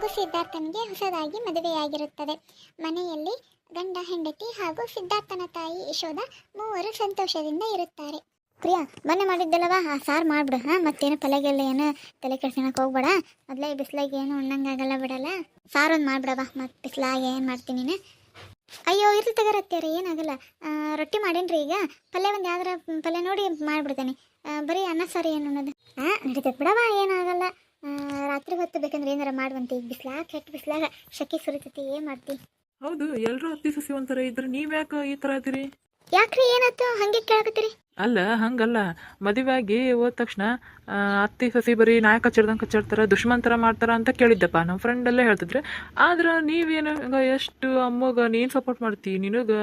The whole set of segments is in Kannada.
ಹಾಗೂ ಸಿದ್ಧಾರ್ಥನಿಗೆ ಹೊಸದಾಗಿ ಮದುವೆಯಾಗಿರುತ್ತದೆ. ಮನೆಯಲ್ಲಿ ಗಂಡ, ಹೆಂಡತಿ ಹಾಗೂ ಸಿದ್ಧಾರ್ಥನ ತಾಯಿ ಯಶೋಧ ಮೂವರು ಸಂತೋಷದಿಂದ ಇರುತ್ತಾರೆ. ಪ್ರಿಯಾ, ಮೊನ್ನೆ ಮಾಡಿದ್ದಲ್ಲವ? ಆ, ಸಾರು ಮಾಡ್ಬಿಡು, ಹಾಂ? ಮತ್ತೇನು ಪಲ್ಯಗೆಲ್ಲ ಏನು ತಲೆ ಕೆಡ್ಸೋಣಕ್ಕೆ ಹೋಗ್ಬೇಡ? ಮೊದಲೇ ಬಿಸ್ಲಿಗೆ ಏನು ಉಣ್ಣಂಗಾಗಲ್ಲ ಬಿಡಲ್ಲ? ಸಾರು ಒಂದು ಮಾಡ್ಬಿಡವ ಮತ್ತು ಬಿಸಿಲಾಗಿ ಏನು ಮಾಡ್ತೀನಿ ನೀನು? ಅಯ್ಯೋ, ಇರ್ಲಿ ತಗರತ್ತೀರಿ ಏನಾಗಲ್ಲ. ರೊಟ್ಟಿ ಮಾಡೇನ್ರಿ ಈಗ? ಪಲ್ಯ ಒಂದು ಯಾವ್ದಾರ, ಪಲ್ಯ ನೋಡಿ ಮಾಡಿಬಿಡ್ತೇನೆ. ಬರೀ ಅನ್ನ ಸಾರು ಏನು ಅನ್ನೋದು ಹಾಂ ನಡೀತೈತೆ ಬಿಡವ ಏನಾಗಲ್ಲ. ರಾತ್ರಿ ಹೊತ್ತು ಬೇಕಂದ್ರೆ ಏನಾರ ಮಾಡುವಂತೆ? ಈಗ ಬಿಸ್ಲಾಗ ಕೆಟ್ಟ ಬಿಸ್ಲಾಗ ಶೆಕೆ ಸುರಿತೈತಿ ಏನು ಮಾಡ್ತಿ? ಹೌದು ಎಲ್ಲರೂ ಅತ್ತಿ ಸಸಿ ಒಂಥರ ಇದ್ರೆ ನೀವ್ಯಾಕೆ ಈ ತರ ಇದೀರಿ ಯಾಕ್ರಿ ಏನಾಯ್ತು? ಹಂಗೆ ಕೇಳಕತ್ತೀರಿ? ಅಲ್ಲ ಹಂಗಲ್ಲ. ಮದುವೆ ಆಗಿ ಹೋದ ತಕ್ಷಣ ಆ, ಅತ್ತಿ ಸಸಿ ಬರೀ ನಾಯ ಕಚ್ಚಿಡ್ದಂಗೆ ಕಚ್ಚಿಡ್ತಾರ ದುಶ್ಮನ್ ಥರ ಮಾಡ್ತಾರ ಅಂತ ಕೇಳಿದ್ದಪ್ಪ. ನಮ್ಮ ಫ್ರೆಂಡ್ ಎಲ್ಲ ಹೇಳ್ತಿದ್ರೆ. ಆದ್ರೆ ನೀವೇನು ಎಷ್ಟು ಅಮ್ಮಗ ನೀನು ಸಪೋರ್ಟ್ ಮಾಡ್ತಿ? ನಿನಗೆ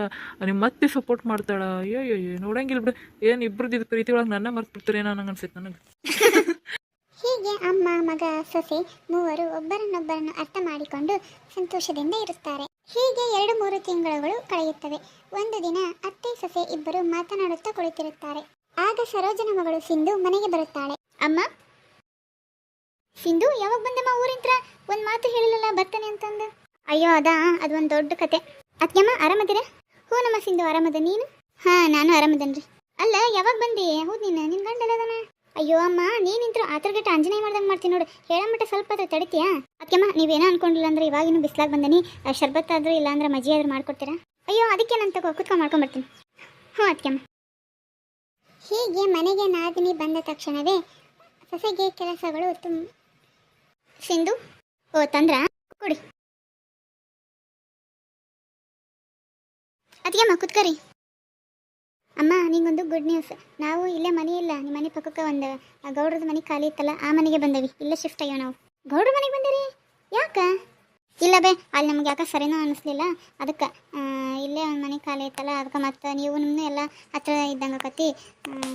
ನಿಮ್ಮ ಅತ್ತಿ ಸಪೋರ್ಟ್ ಮಾಡ್ತಾಳ? ಅಯ್ಯೋ ಅಯ್ಯೋ ನೋಡಂಗಿಲ್ಲ ಬಿಡು ಏನು ಇಬ್ರದ್ದು ಇದು ಪ್ರೀತಿ ಒಳಗೆ ನನ್ನ ಮರ್ತು ಬಿಡ್ತಾರೇನೋ ನಂಗೆ ಅನ್ಸೈತೆ ನನಗೆ ಹೀಗೆ ಅಮ್ಮ, ಮಗ, ಸೊಸೆ ಮೂವರು ಒಬ್ಬರನ್ನೊಬ್ಬರನ್ನು ಅರ್ಥ ಮಾಡಿಕೊಂಡು ಸಂತೋಷದಿಂದ ಇರುತ್ತಾರೆ. ಹೀಗೆ ಎರಡು ಮೂರು ತಿಂಗಳುಗಳು ಕಳೆಯುತ್ತವೆ. ಒಂದು ದಿನ ಅತ್ತೆ, ಸೊಸೆ ಇಬ್ಬರು ಮಾತನಾಡುತ್ತಾ ಕುಳಿತಿರುತ್ತಾರೆ. ಆಗ ಸರೋಜನ ಮಗಳು ಸಿಂಧು ಮನೆಗೆ ಬರುತ್ತಾಳೆ. ಅಮ್ಮ, ಸಿಂಧು, ಯಾವಾಗ ಬಂದಮ್ಮ ಊರಿಂತ್ರ? ಒಂದ್ ಮಾತು ಹೇಳಿಲ್ಲಲ್ಲ ಬರ್ತಾನೆ ಅಂತಂದು? ಅಯ್ಯೋ, ಅದಾ, ಅದೊಂದು ದೊಡ್ಡ ಕತೆ. ಅತ್ಯಮ್ಮ, ಆರಾಮದಿರ? ಹ್ಞೂ ನಮ್ಮ ಸಿಂಧು, ಆರಾಮದ, ನೀನು? ಹಾ, ನಾನು ಆರಾಮದನ್ರಿ. ಅಲ್ಲ, ಯಾವಾಗ ಬಂದಿ? ಹೌದು ನೀನು, ನಿನ್ ಗಂಡ ಎಲ್ಲದನ ಅಯ್ಯೋ ಅಮ್ಮ ನೀನಿಂತ್ರ ಆತರ್ಗಟ್ಟ ಅಂಜನೇ ಮಾಡ್ದಂಗೆ ಮಾಡ್ತೀನಿ ನೋಡು. ಹೇಳಮಟ್ಟ ಸ್ವಲ್ಪ ಆದ್ರೆ ತಡಿತೀಯಾ? ಅಕ್ಕಮ್ಮ ನೀವೇನೋ ಅನ್ಕೊಂಡಿಲ್ಲ ಅಂದ್ರೆ ಇವಾಗಿನೂ ಬಿಸಿಲಾಗಿ ಬಂದನಿ. ಶರ್ಬತ್ ಆದ್ರೂ ಇಲ್ಲ ಅಂದ್ರೆ ಮಜ್ಜಿ ಆದ್ರೂ ಮಾಡ್ಕೊಡ್ತೀರಾ? ಅಯ್ಯೋ ಅದಕ್ಕೆ ನಾನು ತಗೋ ಕುತ್ಕೊಂಡು ಮಾಡ್ಕೊಂಬರ್ತೀನಿ. ಹ್ಞೂ ಅದಕ್ಕಮ್ಮ ಹೀಗೆ ಮನೆಗೆ ನಾದಿನಿ ಬಂದ ತಕ್ಷಣವೇ ಸೊಸೆಗೆ ಕೆಲಸಗಳು ತುಂಬ ಸಿಂಧು ಓ ತಂದ್ರ? ಕೊಡಿ. ಅದಕ್ಕೆಮ್ಮ ಕುತ್ಕರಿ ಅಮ್ಮ, ನಿಂಗೊಂದು ಗುಡ್ ನ್ಯೂಸ್ ನಾವು ಇಲ್ಲೇ ಮನೆ ಇಲ್ಲ ನಿಮ್ಮ ಮನೆ ಪಕ್ಕಕ್ಕೆ ಒಂದು ಗೌಡ್ರದ ಮನೆ ಖಾಲಿ ಇತ್ತಲ್ಲ, ಆ ಮನೆಗೆ ಬಂದವಿ. ಇಲ್ಲೇ ಶಿಫ್ಟ್ ಆಗ್ಯಾವ ನಾವು. ಗೌಡ್ರ ಮನೆಗೆ ಬಂದಿರಿ? ಯಾಕ? ಇಲ್ಲ ಬೇ, ಅಲ್ಲಿ ನಮ್ಗೆ ಯಾಕೆ ಸರಿನೂ ಅನ್ನಿಸ್ಲಿಲ್ಲ ಅದಕ್ಕೆ ಇಲ್ಲೇ ಒಂದು ಮನೆ ಖಾಲಿ ಇತ್ತಲ್ಲ ಅದಕ್ಕೆ ಮತ್ತೆ ನೀವು ನಿಮ್ಮನ್ನು ಎಲ್ಲ ಹತ್ರ ಇದ್ದಂಗೆ ಕತ್ತಿ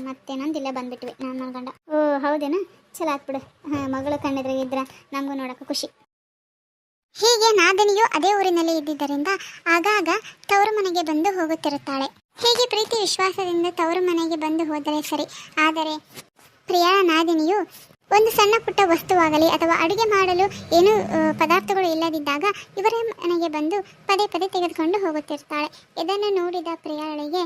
ಮತ್ತೇನಂದು ಇಲ್ಲೇ ಬಂದ್ಬಿಟ್ವಿ ನಾನು ನೋಡ್ಕೊಂಡ ಗಂಡ ಓ, ಹೌದೇನಾ? ಚಲೋ ಆತ್ಬಿಡು ಹಾಂ, ಮಗಳು ಕಂಡಿದ್ರೆ ಇದ್ರೆ ನಮಗೂ ನೋಡೋಕೆ ಖುಷಿ. ಹೀಗೆ ನಾದನಿಯು ಅದೇ ಊರಿನಲ್ಲಿ ಇದ್ದಿದ್ದರಿಂದ ಆಗಾಗ ತವರು ಮನೆಗೆ ಬಂದು ಹೋಗುತ್ತಿರುತ್ತಾಳೆ. ಹೀಗೆ ಪ್ರೀತಿ ವಿಶ್ವಾಸದಿಂದ ತವರು ಮನೆಗೆ ಬಂದು ಹೋದರೆ ಸರಿ. ಆದರೆ ಪ್ರಿಯಾ ನಾದಿನಿಯು ಒಂದು ಸಣ್ಣ ಪುಟ್ಟ ವಸ್ತುವಾಗಲಿ ಅಥವಾ ಅಡುಗೆ ಮಾಡಲು ಏನು ಪದಾರ್ಥಗಳು ಇಲ್ಲದಿದ್ದಾಗ ಇವರ ಮನೆಗೆ ಬಂದು ಪದೇ ಪದೇ ತೆಗೆದುಕೊಂಡು ಹೋಗುತ್ತಿರ್ತಾಳೆ. ಇದನ್ನು ನೋಡಿದ ಪ್ರಿಯಾಳಿಗೆ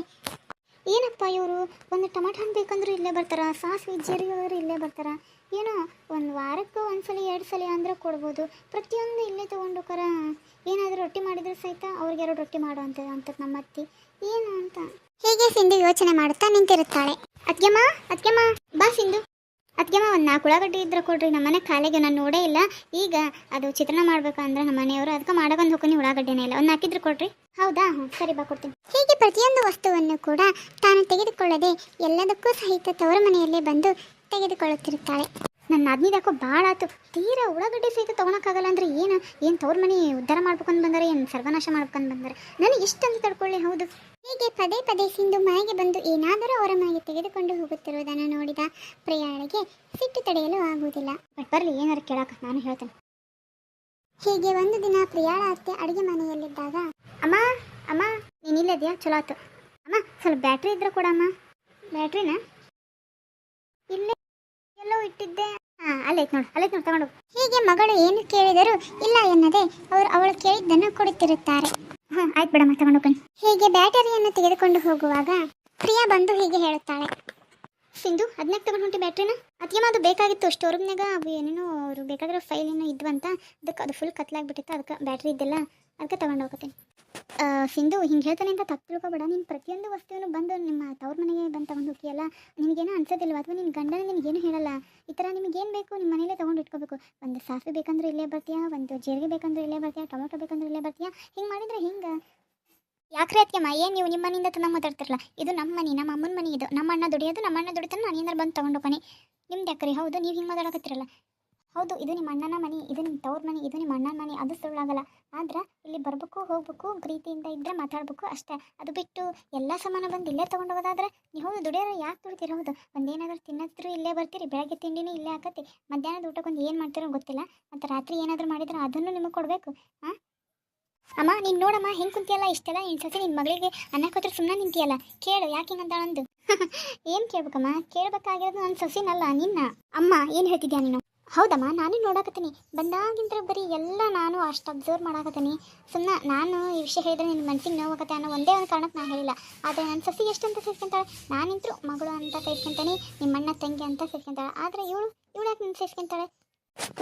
ಏನಪ್ಪ ಇವರು? ಒಂದು ಟೊಮೆಟೊ ಹಣ್ಣು ಬೇಕಂದ್ರೂ ಇಲ್ಲೇ ಬರ್ತಾರ? ಸಾಸಿವೆ ಜೀರಿಗೆಯವರು ಇಲ್ಲೇ ಬರ್ತಾರ? ಏನೋ ಒಂದು ವಾರಕ್ಕೂ ಒಂದ್ಸಲ, ಎರಡು ಸಲ ಅಂದ್ರೆ ಕೊಡ್ಬೋದು. ಪ್ರತಿಯೊಂದು ಇಲ್ಲೇ ತೊಗೊಂಡು ಕರ ಏನಾದರೂ ರೊಟ್ಟಿ ಮಾಡಿದ್ರೆ ಸಹಿತ ಅವ್ರಿಗೆ ಎರಡು ರೊಟ್ಟಿ ಮಾಡು ಅಂತ ನಮ್ಮ ಅತ್ತಿ. ಏನು ಅಂತ? ಹೇಗೆ ಸಿಂಧು ಯೋಚನೆ ಮಾಡುತ್ತಾ ನಿಂತಿರುತ್ತಾಳೆ? ಅದ್ಗೆಮ್ಮ ಅದ್ಗೆಮ್ಮ ಬಾ ಸಿಂಧು. ಅದ್ಗೆಮ್ಮ ಒಂದು ನಾಲ್ಕು ಉಳ್ಳಾಗಡ್ಡಿ ಇದ್ರೆ ಕೊಡ್ರಿ ನಮ್ಮ ಮನೆ ಕಾಲಿಗೆ ನಾನು ನೋಡೇ ಇಲ್ಲ. ಈಗ ಅದು ಚಿತ್ರಣ ಮಾಡ್ಬೇಕಂದ್ರೆ ನಮ್ಮ ಮನೆಯವರು ಅದಕ್ಕೆ ಮಾಡಕೊಂಡು ಹೋಗಿ ಉಳ್ಳಾಗಡ್ಡಿನೇ ಇಲ್ಲ. ಒಂದು ಹಾಕಿದ್ರೆ ಕೊಡ್ರಿ. ಹೌದಾ? ಸರಿ ಬಾ ಕೊಡ್ತೀನಿ. ಹೀಗೆ ಪ್ರತಿಯೊಂದು ವಸ್ತುವನ್ನು ಕೂಡ ತಾನು ತೆಗೆದುಕೊಳ್ಳದೆ ಎಲ್ಲದಕ್ಕೂ ಸಹಿತ ತವರ ಮನೆಯಲ್ಲೇ ಬಂದು ತೆಗೆದುಕೊಳ್ಳುತ್ತಿರುತ್ತಾಳೆ. ನನ್ನ ಅದ್ನಿದಾಕೋ ಭಾಳ ಆಯ್ತು ತೀರಾ ಉಳ್ಳಾಗಡ್ಡೆ ಸಹಿತ ತೊಗೊಳಕ್ಕಾಗಲ್ಲ ಅಂದ್ರೆ ಏನು? ಏನು ತವ್ರ ಮನೆ ಉದ್ಧಾರ ಮಾಡ್ಬೇಕಂದು ಬಂದಾರೆ, ಏನು ಸರ್ವನಾಶ ಮಾಡ್ಬೇಕಂದು ಬಂದಾರೆ? ನನಗೆ ಇಷ್ಟಂತ ತಡ್ಕೊಳ್ಳಿ ಹೌದು. ಹೀಗೆ ಪದೇ ಪದೇ ಸಿಂಧು ಮನೆಗೆ ಬಂದು ಏನಾದರೂ ಅವರ ಮನೆಗೆ ತೆಗೆದುಕೊಂಡು ಹೋಗುತ್ತಿರುವುದನ್ನು ನೋಡಿದ ಪ್ರಿಯಾಳಿಗೆ ಸಿಟ್ಟು ತಡೆಯಲು ಆಗುವುದಿಲ್ಲ. ಬಟ್ ಬರಲಿ ಏನಾರು ಕೇಳಕ ನಾನು ಹೇಳ್ತೇನೆ. ಹೀಗೆ ಒಂದು ದಿನ ಪ್ರಿಯಾಳ ಅತ್ತೆ ಅಡುಗೆ ಮನೆಯಲ್ಲಿದ್ದಾಗ ಅಮ್ಮ ಅಮ್ಮ ನೀನಿಲ್ಲದೆಯಾ ಚಲೋ ಆಯ್ತು ಅಮ್ಮ ಸ್ವಲ್ಪ ಬ್ಯಾಟ್ರಿ ಇದ್ರೆ ಕೊಡಮ್ಮ. ಬ್ಯಾಟ್ರಿನ? ಇಲ್ಲೇ ಎಲ್ಲೋ ಇಟ್ಟಿದ್ದೆ. ಹಾ ಅಲ್ಲೈತ್ ನೋಡು ಅಲ್ಲೈತ್ ನೋಡು, ತಗೊಂಡು ಹೀಗೆ. ಮಗಳು ಏನು ಕೇಳಿದರೂ ಇಲ್ಲ ಎನ್ನದೆ ಅವರು, ಅವಳು ಕೇಳಿದ್ದನ್ನು ಕೊಡುತ್ತಿರುತ್ತಾರೆ. ಹಾ, ಆಯ್ತು ಬಿಡಮ್ಮ, ತಗೊಂಡು ಹೋಗ್ತೀನಿ. ಹೀಗೆ ಬ್ಯಾಟರಿಯನ್ನು ತೆಗೆದುಕೊಂಡು ಹೋಗುವಾಗ ಪ್ರಿಯಾ ಬಂದು ಹೀಗೆ ಹೇಳುತ್ತಾಳೆ. ಸಿಂಧು ಅದನ್ನ ತಗೊಂಡು ಹೊಂಟಿ ಬ್ಯಾಟ್ರಿನ? ಅದಕ್ಕೆ ಅದು ಬೇಕಾಗಿತ್ತು ಸ್ಟೋರೂಮ್ನಾಗ ಅವು ಏನೇನೋ ಅವರು ಬೇಕಾಗಿರೋ ಫೈಲ್ ಏನೋ ಇದ್ವಂತ ಅದಕ್ಕೆ ಅದು ಫುಲ್ ಕತ್ಲಾಗ್ಬಿಟ್ಟಿತ್ತು, ಅದಕ್ಕೆ ಬ್ಯಾಟ್ರಿ ಇದ್ದಿಲ್ಲ. ಅದಕ್ಕೆ ತಗೊಂಡು ಹೋಗ್ತೀನಿ. ಸಿಂಧು, ಹಿಂಗೆ ಹೇಳ್ತಾನೆ ಅಂತ ತಪ್ಪು ತಿಳ್ಕೊಬೇಡ. ನೀನು ಪ್ರತಿಯೊಂದು ವಸ್ತುವನ್ನು ಬಂದು ನಿಮ್ಮ ತವ್ರ ಮನೆಗೆ ಬಂದು ತಗೊಂಡು ಹೋಗಿಯಲ್ಲ ನಿನಗೇನೋ ಅನ್ಸೋದಿಲ್ವ? ಅಥವಾ ನಿನ್ನ ಗಂಡನ ನಿನಗೇನು ಹೇಳಲ್ಲ? ಈ ಥರ ನಿಮಗೇನು ಬೇಕು? ನಿಮ್ಮ ಮನೇಲೇ ತೊಗೊಂಡು ಇಟ್ಕೋಬೇಕು. ಒಂದು ಸಾಸಿವೆ ಬೇಕಂದ್ರೆ ಇಲ್ಲೇ ಬರ್ತೀಯಾ? ಒಂದು ಜೀರಿಗೆ ಬೇಕಂದ್ರೆ ಇಲ್ಲೇ ಬರ್ತೀಯಾ? ಟೊಮೊಟೊ ಬೇಕಂದ್ರೆ ಇಲ್ಲೇ ಬರ್ತೀಯಾ? ಹಿಂಗೆ ಮಾಡಿದ್ರೆ ಹಿಂಗೆ? ಯಾಕ್ರೆ ಅತ್ಯಮ್ಮ, ಏನು ನೀವು ನಿಮ್ಮ ಮನೆಯಿಂದ ಮಾತಾಡ್ತಿರಲ್ಲ ಇದು ನಮ್ಮ ಮನೆ, ನಮ್ಮ ಅಮ್ಮನ ಮನೆ ಇದು. ನಮ್ಮ ಅಣ್ಣ ದುಡಿಯೋದು, ನಮ್ಮ ಅಣ್ಣ ದುಡಿತಾನೆ ನಾನು ಏನಾರು ಬಂದು ತೊಗೊಂಡು ಹೋಗಿ ನಿಮ್ದು ಯಾಕ್ರಿ? ಹೌದು, ನೀವು ಹಿಂಗೆ ಮಾತಾಡಕತ್ತಿರಲ್ಲ. ಹೌದು, ಇದು ನಿಮ್ಮ ಅಣ್ಣನ ಮನೆ, ಇದು ನಿಮ್ಮ ತವ್ರ ಮನೆ, ಇದು ನಿಮ್ಮ ಅಣ್ಣನ ಮನೆ, ಅದು ಸುಳ್ಳಾಗಲ್ಲ. ಆದ್ರೆ ಇಲ್ಲಿ ಬರಬೇಕು, ಹೋಗ್ಬೇಕು, ಪ್ರೀತಿಯಿಂದ ಇದ್ದರೆ ಮಾತಾಡ್ಬೇಕು ಅಷ್ಟೇ. ಅದು ಬಿಟ್ಟು ಎಲ್ಲ ಸಾಮಾನು ಬಂದು ಇಲ್ಲೇ ತೊಗೊಂಡೋಗೋದಾದ್ರೆ ನೀವು ಹೌದು, ದುಡಿಯೋರು ಯಾಕೆ ದುಡ್ತೀರ? ಹೌದು, ಒಂದೇನಾದ್ರೂ ತಿನ್ನತ್ತರೂ ಇಲ್ಲೇ ಬರ್ತೀರಿ, ಬೆಳಗ್ಗೆ ತಿಂಡಿನೂ ಇಲ್ಲೇ ಹಾಕತ್ತಿ. ಮಧ್ಯಾಹ್ನದ ಊಟಕ್ಕೊಂದು ಏನು ಮಾಡ್ತೀರೋ ಗೊತ್ತಿಲ್ಲ. ಮತ್ತು ರಾತ್ರಿ ಏನಾದರೂ ಮಾಡಿದ್ರೆ ಅದನ್ನು ನಿಮಗೆ ಕೊಡಬೇಕು ಹಾಂ ಅಮ್ಮ, ನೀನು ನೋಡಮ್ಮ, ಹೆಂಗೆ ಕುಂತಿಯಲ್ಲ? ಇಷ್ಟೆಲ್ಲ ನಿನ್ನ ಸಸಿ ನಿನ್ನ ಮಗಳಿಗೆ ಅನ್ನಕ್ಕೋತ್ರ ಸುಮ್ಮನೆ ನಿಂತಿಯಲ್ಲ? ಕೇಳು, ಯಾಕೆ ಹಿಂಗಂತಾಳಂದು ಏನು ಕೇಳ್ಬೇಕಮ್ಮ? ಕೇಳಬೇಕಾಗಿರೋದು ನನ್ನ ಸೊಸಿನಲ್ಲ, ನಿನ್ನ. ಅಮ್ಮ, ಏನು ಹೇಳ್ತಿದ್ಯಾ ನೀನು? ಹೌದಮ್ಮ, ನಾನು ನೋಡಾಕತ್ತೀನಿ. ಬಂದಾಗಿಂದ್ರೆ ಬರೀ ಎಲ್ಲ ನಾನು ಅಷ್ಟು ಅಬ್ಸರ್ವ್ ಮಾಡಾಕತ್ತೀನಿ. ಸುಮ್ಮನೆ ನಾನು ಈ ವಿಷಯ ಹೇಳಿದ್ರೆ ನಿನ್ನ ಮನ್ಸಿಗೆ ನೋವಾಗತ್ತೆ ಅನ್ನೋ ಒಂದೇ ಒಂದು ಕಾರಣಕ್ಕೆ ನಾನು ಹೇಳಿಲ್ಲ. ಆದರೆ ನನ್ನ ಸಸಿ ಎಷ್ಟಂತ ಸೇರ್ಕೊಂತಾಳೆ ನಾನಿಂತರೂ ಮಗಳು ಅಂತ ಸೇರ್ಕೊಂತಾನೆ ನಿಮ್ಮಣ್ಣ ತಂಗಿ ಅಂತ ಸೇರ್ಕೊಂತಾಳೆ ಆದರೆ ಇವಳು ಇವಳು ಯಾಕೆ ನಿನ್ನ ಸೇರ್ಕೊಂತಾಳೆ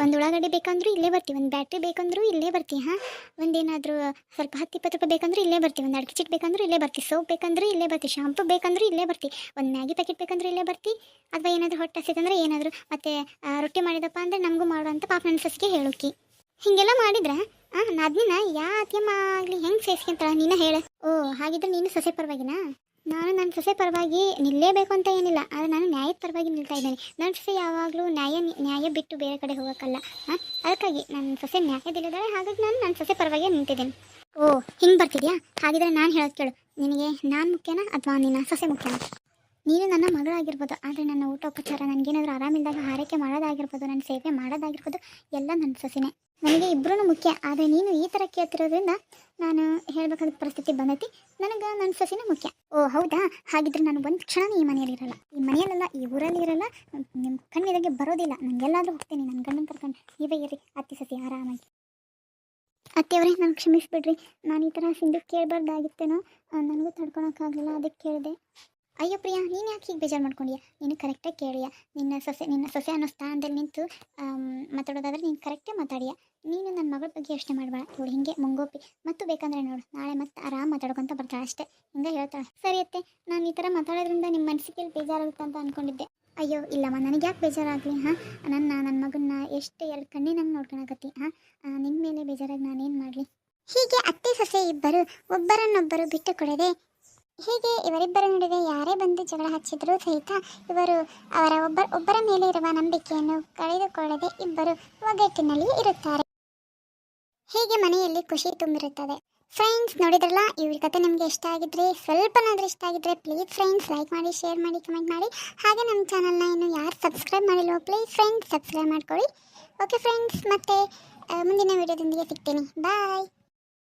ಒಂದು ಉಳ್ಳಾಗಡ್ಡೆ ಬೇಕಂದ್ರೂ ಇಲ್ಲೇ ಬರ್ತೀವಿ ಒಂದು ಬ್ಯಾಟ್ರಿ ಬೇಕಂದ್ರೂ ಇಲ್ಲೇ ಬರ್ತೀವಿ ಹಾಂ? ಒಂದೇನಾದರೂ ಸ್ವಲ್ಪ ಹತ್ತು ಇಪ್ಪತ್ತು ರೂಪಾಯಿ ಬೇಕಂದ್ರೂ ಇಲ್ಲೇ ಬರ್ತೀವಿ ಒಂದು ಅಡಿಕೆ ಚಿಟ್ ಬೇಕಂದ್ರೂ ಇಲ್ಲೇ ಬರ್ತೀವಿ ಸೋಪ್ ಬೇಕಂದ್ರೂ ಇಲ್ಲೇ ಬರ್ತೀವಿ ಶಾಂಪು ಬೇಕಂದ್ರೂ ಇಲ್ಲೇ ಬರ್ತೀವಿ ಒಂದು ಮ್ಯಾಗಿ ಪ್ಯಾಕೆಟ್ ಬೇಕಂದ್ರೆ ಇಲ್ಲೇ ಬರ್ತೀವಿ ಅಥವಾ ಏನಾದರೂ ಹೊಟ್ಟೆ ಹಸಿದಂದ್ರೆ ಏನಾದರೂ, ಮತ್ತೆ ರೊಟ್ಟಿ ಮಾಡಿದಪ್ಪ ಅಂದರೆ ನಮಗೂ ಮಾಡುವಂಥ ಪಾಪ ನನ್ನ ಸಸಿಗೆ ಹೇಳೋಕಿ. ಹೀಗೆಲ್ಲ ಮಾಡಿದ್ರೆ ಅದನ್ನ ಯಾ ಅತ್ಯಮ್ಮ ಆಗಲಿ ಹೆಂಗೆ ಸೇರಿಸ್ಕೊಂತಾಳ ನೀನು ಹೇಳು? ಓ, ಹಾಗಿದ್ರೆ ನೀನು ಸೊಸೆ ಪರವಾಗಿನಾ? ನಾನು ನನ್ನ ಸೊಸೆ ಪರವಾಗಿ ನಿಲ್ಲೇಬೇಕು ಅಂತ ಏನಿಲ್ಲ, ಆದರೆ ನಾನು ನ್ಯಾಯದ ಪರವಾಗಿ ನಿಲ್ತಾ ಇದ್ದೇನೆ. ನನ್ನ ಸೊಸೆ ಯಾವಾಗಲೂ ನ್ಯಾಯ ನ್ಯಾಯ ಬಿಟ್ಟು ಬೇರೆ ಕಡೆ ಹೋಗೋಕ್ಕಲ್ಲ ಹಾಂ ಅದಕ್ಕಾಗಿ ನನ್ನ ಸೊಸೆ ನ್ಯಾಯದಿಲ್ಲದಾರೆ ಹಾಗಾಗಿ ನಾನು ನನ್ನ ಸೊಸೆ ಪರವಾಗಿ ನಿಂತಿದ್ದೇನೆ. ಓ, ಹಿಂಗೆ ಬರ್ತಿದ್ಯಾ? ಹಾಗಿದ್ರೆ ನಾನು ಹೇಳೋದು ಕೇಳು. ನಿನಗೆ ನಾನು ಮುಖ್ಯನಾ ಅಥವಾ ನಿನ್ನ ಸೊಸೆ ಮುಖ್ಯನಾ? ನೀನು ನನ್ನ ಮಗಳಾಗಿರ್ಬೋದು, ಆದರೆ ನನ್ನ ಊಟೋಪಚಾರ ನನಗೇನಾದರೂ ಆರಾಮಿಲ್ದಾಗ ಹಾರೈಕೆ ಮಾಡೋದಾಗಿರ್ಬೋದು, ನನ್ನ ಸೇವೆ ಮಾಡೋದಾಗಿರ್ಬೋದು, ಎಲ್ಲ ನನ್ನ ಸೊಸಿನೇ. ನನಗೆ ಇಬ್ಬರೂ ಮುಖ್ಯ, ಆದರೆ ನೀನು ಈ ಥರ ಕೇಳ್ತಿರೋದ್ರಿಂದ ನಾನು ಹೇಳಬೇಕಾದ ಪರಿಸ್ಥಿತಿ ಬಂದೈತಿ, ನನಗೆ ನನ್ನ ಸೊಸಿನೇ ಮುಖ್ಯ. ಓ, ಹೌದಾ? ಹಾಗಿದ್ರೆ ನಾನು ಒಂದು ಕ್ಷಣ ಈ ಮನೆಯಲ್ಲಿ ಇರಲ್ಲ. ಈ ಮನೆಯಲ್ಲ ಈ ಊರಲ್ಲಿ ಇರಲ್ಲ ನಿಮ್ಮ ಕಣ್ಣಿದಾಗೆ ಬರೋದಿಲ್ಲ. ನನಗೆಲ್ಲಾದರೂ ಹೋಗ್ತೀನಿ ನನ್ನ ಗಂಡನ ಕರ್ಕೊಂಡು ನೀವೇ ಇರಿ, ಅತ್ತಿ ಸಸಿ ಆರಾಮಾಗಿ. ಅತ್ತೆಯವರೇ, ನಾನು ಕ್ಷಮಿಸಿಬಿಡ್ರಿ. ನಾನು ಈ ಥರ ಸಿಂಧು ಕೇಳಬಾರ್ದಾಗಿತ್ತೇನೋ ನನಗೂ ತಡ್ಕೊಳಕ್ಕಾಗಲಿಲ್ಲ, ಅದಕ್ಕೆ ಕೇಳಿದೆ. ಅಯ್ಯೋ ಪ್ರಿಯಾ, ನೀನು ಯಾಕೆ ಹೀಗೆ ಬೇಜಾರು ಮಾಡ್ಕೊಂಡ್ಯಾ? ನೀನು ಕರೆಕ್ಟಾಗಿ ಕೇಳಿಯಾ? ನಿನ್ನ ಸೊಸೆ ನಿನ್ನ ಸೊಸೆ ಅನ್ನೋ ಸ್ಥಾನದಲ್ಲಿ ನಿಂತು ಮಾತಾಡೋದಾದ್ರೆ ನೀನು ಕರೆಕ್ಟೇ ಮಾತಾಡಿಯಾ? ನೀನು ನನ್ನ ಮಗಳ ಬಗ್ಗೆ ಯೋಚನೆ ಮಾಡಬೇಡ. ಇವಳು ಹಿಂಗೆ ಮುಂಗೋಪಿ. ಮತ್ತು ಬೇಕಂದ್ರೆ ನೋಡು, ನಾಳೆ ಮತ್ತೆ ಆರಾಮ್ ಮಾತಾಡ್ಕೊಂತ ಬರ್ತಾಳೆ ಅಷ್ಟೇ. ಹಿಂಗೆ ಹೇಳ್ತಾಳೆ. ಸರಿ ಅತ್ತೆ, ನಾನು ಈ ಥರ ಮಾತಾಡೋದ್ರಿಂದ ನಿಮ್ಮ ಮನಸ್ಸಿಗೆ ಬೇಜಾರಾಗುತ್ತೆ ಅಂತ ಅಂದ್ಕೊಂಡಿದ್ದೆ ಅಯ್ಯೋ, ಇಲ್ಲಮ್ಮ, ನನಗೆ ಯಾಕೆ ಬೇಜಾರಾಗಲಿ, ಹಾಂ? ನನ್ನ ನನ್ನ ಮಗನ್ನ ಎಷ್ಟು ಎರಡು ಕಣ್ಣಿನಂಗೆ ನೋಡ್ಕೊಳಕತ್ತಿ, ಹಾಂ? ನಿನ್ನ ಮೇಲೆ ಬೇಜಾರಾಗಿ ನಾನೇನು ಮಾಡಲಿ? ಹೀಗೆ ಅತ್ತೆ, ಸೊಸೆ ಇಬ್ಬರು ಒಬ್ಬರನ್ನೊಬ್ಬರು ಬಿಟ್ಟು ಕೊಡದೆ ಹೀಗೆ ಇವರಿಬ್ಬರ ನಡುವೆ ಯಾರೇ ಬಂದು ಜಗಳ ಹಚ್ಚಿದರೂ ಸಹಿತ ಇವರು ಅವರ ಒಬ್ಬ, ಒಬ್ಬರ ಮೇಲೆ ಇರುವ ನಂಬಿಕೆಯನ್ನು ಕಳೆದುಕೊಳ್ಳದೆ ಇಬ್ಬರು ಒಗ್ಗಟ್ಟಿನಲ್ಲಿ ಇರುತ್ತಾರೆ. ಹೀಗೆ ಮನೆಯಲ್ಲಿ ಖುಷಿ ತುಂಬಿರುತ್ತದೆ. ಫ್ರೆಂಡ್ಸ್ ನೋಡಿದ್ರಲ್ಲ? ಇವ್ರ ಕತೆ ನಿಮಗೆ ಇಷ್ಟ ಆಗಿದ್ರೆ, ಸ್ವಲ್ಪನಾದ್ರೂ ಇಷ್ಟ ಆಗಿದ್ರೆ ಪ್ಲೀಸ್ ಫ್ರೆಂಡ್ಸ್ ಲೈಕ್ ಮಾಡಿ ಶೇರ್ ಮಾಡಿ ಕಮೆಂಟ್ ಮಾಡಿ. ಹಾಗೆ ನಮ್ಮ ಚಾನಲ್ನ ಇನ್ನು ಯಾರು ಸಬ್ಸ್ಕ್ರೈಬ್ ಮಾಡಿಲ್ವೋ ಪ್ಲೀಸ್ ಫ್ರೆಂಡ್ಸ್ ಸಬ್ಸ್ಕ್ರೈಬ್ ಮಾಡ್ಕೊಳ್ಳಿ. ಓಕೆ ಫ್ರೆಂಡ್ಸ್ ಮತ್ತೆ ಮುಂದಿನ ವಿಡಿಯೋದೊಂದಿಗೆ ಸಿಗ್ತೀನಿ. ಬಾಯ್